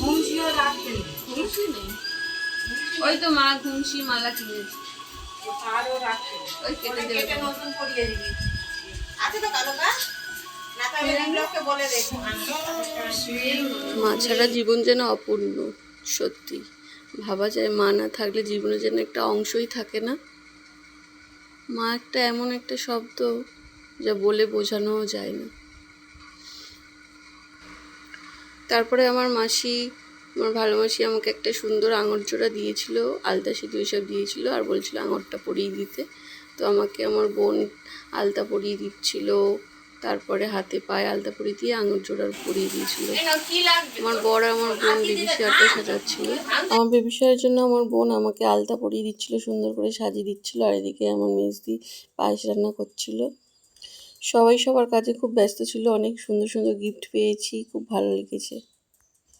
ঘুমছিও নেই? ওই তো মা ঘুমসি মালা কিনেছে। আরও রাখতেন ওই কেটে দেবে। নতুন করিয়ে দিবি? আছে তো কালো কাজ না তাহলে লোককে বলে দেখো মা ছাড়া জীবন যেন অপূর্ণ সত্যি। ভাবা যায় মা না থাকলে জীবনে যেন একটা অংশই থাকে না। মা একটা এমন একটা শব্দ যা বলে বোঝানোও যায় না। তারপরে আমার মাসি আমার ভালো মাসি আমাকে একটা সুন্দর আঙট জোড়া দিয়েছিল আলতা সেতু এসব দিয়েছিল আর বলছিল আঙটটা পরিয়ে দিতে। তো আমাকে আমার বোন আলতা পরিয়ে দিচ্ছিল তারপরে হাতে পায়ে আলতা পরিয়ে দিয়ে আঙুর জোড়া পরিয়ে দিয়েছিল। আমার আর আমার বোন বেবি শেয়ারটা সাজাচ্ছিল। আমার বেবি শেয়ারের জন্য আমার বোন আমাকে আলতা পরিয়ে দিচ্ছিল সুন্দর করে সাজিয়ে দিচ্ছিল। আর এদিকে আমার মেজদি পায়েস রান্না করছিল। সবাই সবার কাজে খুব ব্যস্ত ছিল, অনেক সুন্দর সুন্দর গিফট পেয়েছি, খুব ভালো লেগেছে।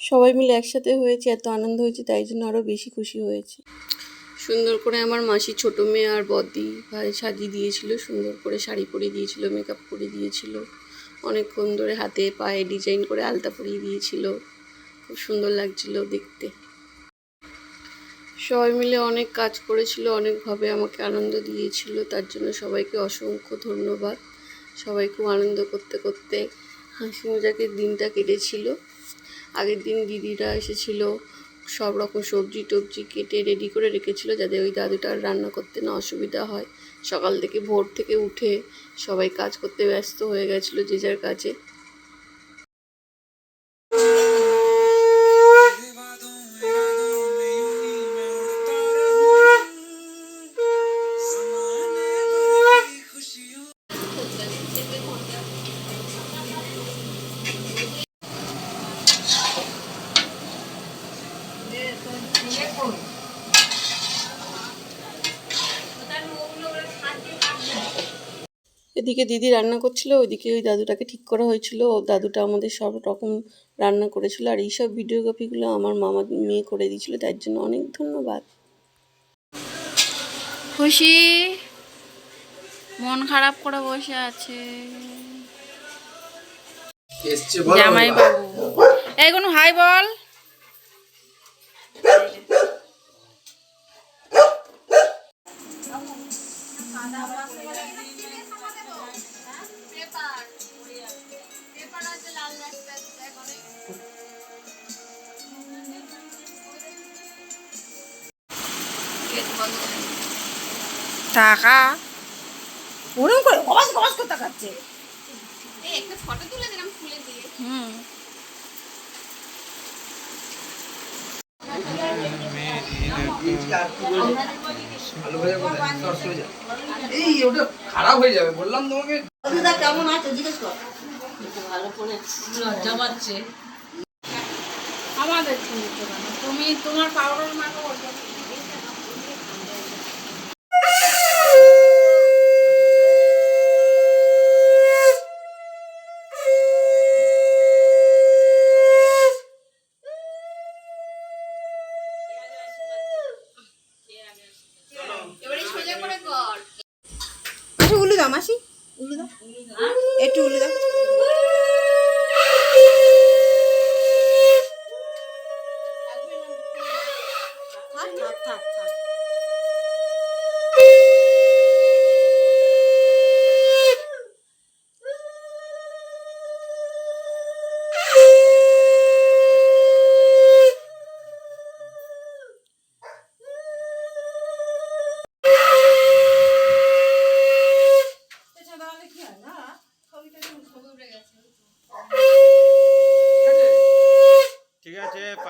সবাই মিলে একসাথে হয়েছে, এত আনন্দ হয়েছে, তাই জন্য আরও বেশি খুশি হয়েছে। সুন্দর করে আমার মাসি ছোটো মেয়ে আর বদি ভাই সাজিয়ে দিয়েছিল, সুন্দর করে শাড়ি পরিয়ে দিয়েছিল মেকআপ করে দিয়েছিল, অনেকক্ষণ ধরে হাতে পায়ে ডিজাইন করে আলতা পরিয়ে দিয়েছিল, খুব সুন্দর লাগছিল দেখতে। সবাই মিলে অনেক কাজ করেছিল, অনেকভাবে আমাকে আনন্দ দিয়েছিল, তার জন্য সবাইকে অসংখ্য ধন্যবাদ। সবাই খুব আনন্দ করতে করতে হাসি মজাকে দিনটা কেটেছিল। আগের দিন দিদিরা এসেছিল, সব রকম সবজি টবজি কেটে রেডি করে রেখেছিল যাতে ওই দাদুটা আর রান্না করতে না অসুবিধা হয়। সকাল থেকে ভোর থেকে উঠে সবাই কাজ করতে ব্যস্ত হয়ে গেছিল যে যার কাজে। এদিকে দিদি রান্না করছিল ওইদিকে ওই দাদুটাকে ঠিক করা হয়েছিল। ও দাদুটা আমাদের সব রকম রান্না করেছিল। আর এইসব ভিডিওগ্রাফিগুলো আমার মামা মেয়ে করে দিয়েছিল তার জন্য অনেক ধন্যবাদ। খুশি? মন খারাপ করে বসে আছে। জামাই বাবু এই কোনো হাই বল। টাকা। ওরকম করে অবাস অবাস করে তাকাচ্ছে। ভালো হয়ে হয়ে এই ওটা খারাপ হয়ে যাবে বললাম তোমাকে। কেমন আছো? জিজ্ঞেস কর। আমাদের তুমি তোমার পাউডার মাখো উলু মাসি। উলু একটু উলু দাও।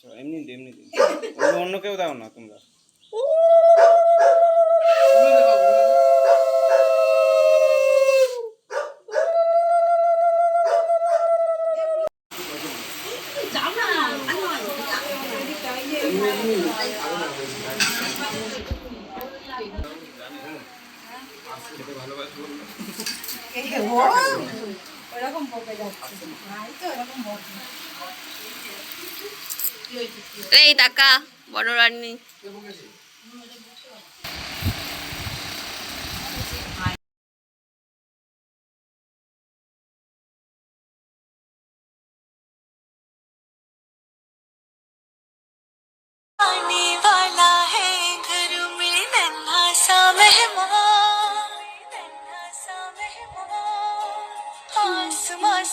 আচ্ছা এমনি এমনি দিন। অন্য কেউ দাও না তোমরা। ওরকম বকে যাচ্ছে। তো ওরকম বকে। এই টাকা বড় রানী।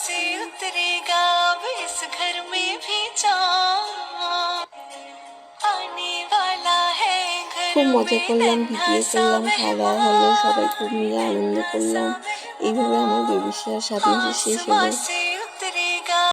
से उतरेगा अब इस घर में भी चाँद आने वाला है घर খুব মজা में করলাম नन्हा ভিডিও सा করলাম খাওয়া দাওয়া হলো সবাই খুব মিলে আনন্দ করলাম এইভাবে আমার বেবি শেয়ার সাত মাসে শেষ হলো आसमां से